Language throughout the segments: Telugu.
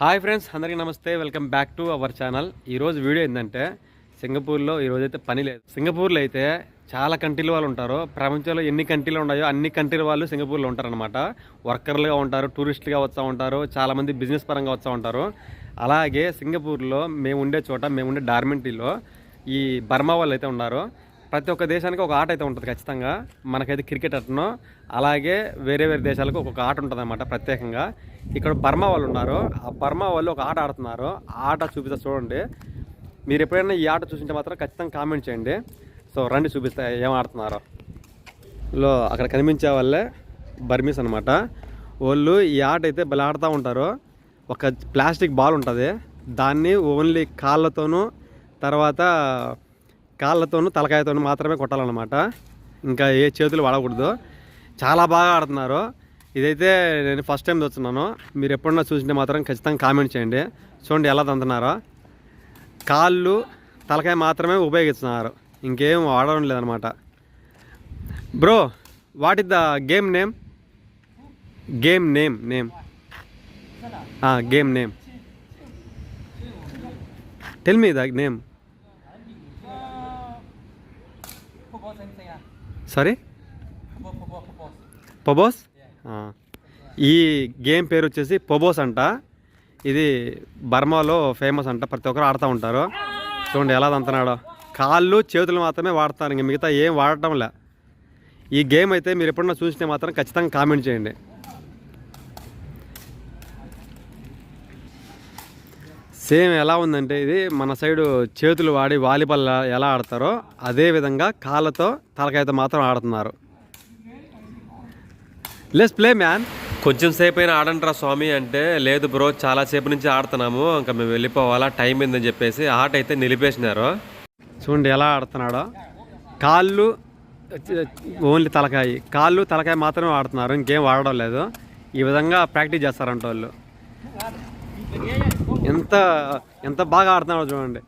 హాయ్ ఫ్రెండ్స్ అందరికీ నమస్తే. Welcome back to our channel. ఈరోజు వీడియో ఏంటంటే సింగపూర్లో ఈరోజైతే అయితే పని లేదు. సింగపూర్లో అయితే చాలా కంట్రీల వాళ్ళు ఉంటారు. ప్రపంచంలో ఎన్ని కంట్రీలు ఉన్నాయో అన్ని కంట్రీల వాళ్ళు సింగపూర్లో ఉంటారనమాట వర్కర్లుగా ఉంటారు టూరిస్టులుగా వస్తూ ఉంటారు చాలామంది బిజినెస్ పరంగా వస్తూ ఉంటారు. అలాగే సింగపూర్లో మేము ఉండే చోట మేము ఉండే డార్మెంటీలో ఈ బర్మా వాళ్ళు అయితే ఉన్నారు. ప్రతి ఒక్క దేశానికి ఒక ఆట అయితే ఉంటుంది ఖచ్చితంగా. మనకైతే క్రికెట్ అట్టనో అలాగే వేరే వేరే దేశాలకు ఒక్కొక్క ఆట ఉంటుంది అనమాట ప్రత్యేకంగా. ఇక్కడ బర్మా వాళ్ళు ఉన్నారు. ఆ బర్మా వాళ్ళు ఒక ఆట ఆడుతున్నారు. ఆ ఆట చూపిస్తా చూడండి. మీరు ఎప్పుడైనా ఈ ఆట చూసింటే మాత్రం ఖచ్చితంగా కామెంట్ చేయండి. సో రండి చూపిస్తా ఏం ఆడుతున్నారో. లో అక్కడ కనిపించే వాళ్ళే బర్మీస్ అనమాట వాళ్ళు ఈ ఆట అయితే భలే ఆడుతూ ఉంటారు. ఒక ప్లాస్టిక్ బాల్ ఉంటుంది. దాన్ని ఓన్లీ కాళ్ళతోనూ తర్వాత కాళ్ళతోనూ తలకాయతోనూ మాత్రమే కొట్టాలన్నమాట. ఇంకా ఏ చేతులు వాడకూడదు. చాలా బాగా ఆడుతున్నారు. ఇదైతే నేను ఫస్ట్ టైం చూస్తున్నాను. మీరు ఎప్పుడన్నా చూసింటే మాత్రం ఖచ్చితంగా కామెంట్ చేయండి. చూడండి ఎలా తంతున్నారో. కాళ్ళు తలకాయ మాత్రమే ఉపయోగిస్తున్నారు. ఇంకేం ఆడడం లేదనమాట bro what is the game name game name name game name tell me the name sorry? పొబోస్? ఈ గేమ్ పేరు వచ్చేసి పొబోస్ అంట. ఇది బర్మాలో ఫేమస్ అంట. ప్రతి ఒక్కరు ఆడుతూ ఉంటారు. చూడండి ఎలా తంతున్నాడో కాళ్ళు చేతులు మాత్రమే వాడతారు. ఇంక మిగతా ఏం వాడటం లే. ఈ గేమ్ అయితే మీరు ఎప్పుడన్నా చూసినా మాత్రం ఖచ్చితంగా కామెంట్ చేయండి. సేమ్ ఎలా ఉందంటే ఇది మన సైడు చేతులు వాడి వాలీబాల్ ఎలా ఆడతారో అదే విధంగా కాళ్ళతో తలకాయతో మాత్రం ఆడుతున్నారు. లెస్ ప్లే మ్యాన్ కొంచెం సేపు అయినా ఆడంట్రా స్వామి అంటే లేదు బ్రో చాలా సేపు నుంచి ఆడుతున్నాము ఇంకా మేము వెళ్ళిపోవాలా టైం ఏందని చెప్పేసి ఆట అయితే నిలిపేసినారు. చూడండి ఎలా ఆడుతున్నాడో. కాళ్ళు ఓన్లీ తలకాయ. కాళ్ళు తలకాయ మాత్రమే ఆడుతున్నారు ఇంకేం వాడడం లేదు. ఈ విధంగా ప్రాక్టీస్ చేస్తారంట వాళ్ళు ఎంత ఎంత బాగా ఆడుతున్నాడు చూడండి.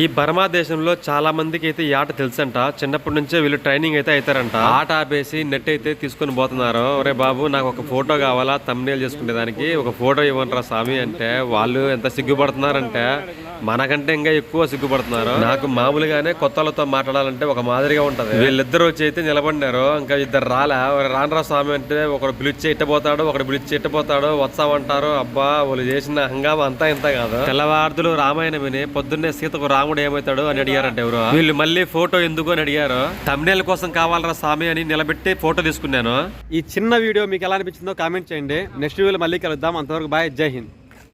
ఈ బర్మా దేశంలో చాలా మందికి అయితే ఈ ఆట తెలుసంట. చిన్నప్పటి నుంచే వీళ్ళు ట్రైనింగ్ అయితే అవుతారంట ఆట ఆపేసి నెట్ అయితే తీసుకొని పోతున్నారు. ఒరే బాబు నాకు ఒక ఫోటో కావాలా? తమ్నేల్ చేసుకునే దానికి ఒక ఫోటో ఇవ్వండిరా స్వామి అంటే వాళ్ళు ఎంత సిగ్గుపడుతున్నారంటే మనకంటే ఇంకా ఎక్కువ సిగ్గుపడుతున్నారు. నాకు మామూలుగానే కొత్త వాళ్ళతో మాట్లాడాలంటే ఒక మాదిరిగా ఉంటది. వీళ్ళిద్దరు వచ్చి అయితే నిలబడినారు. ఇంకా ఇద్దరు రాలా. రానరా స్వామి అంటే ఒకడు పిలిచి ఇట్టపోతాడు ఒకడు పిలిచి ఇట్టపోతాడు వస్తామంటారు. అబ్బా వాళ్ళు చేసిన హంగామా అంతా ఇంత కాదు. తెల్లవార్దులు రామాయణం విని పొద్దున్నే సీతకు రాముడు ఏమవుతాడు అని అడిగారంట ఎవరు. వీళ్ళు మళ్ళీ ఫోటో ఎందుకు అని అడిగారు. తమిళ కోసం కావాలరా స్వామి అని నిలబెట్టి ఫోటో తీసుకున్నాను. ఈ చిన్న వీడియో మీకు ఎలా అనిపించిందో కామెంట్ చేయండి. నెక్స్ట్ వీడియోలో మళ్ళీ కలుద్దాం. అంతవరకు బాయ్. జై హింద్.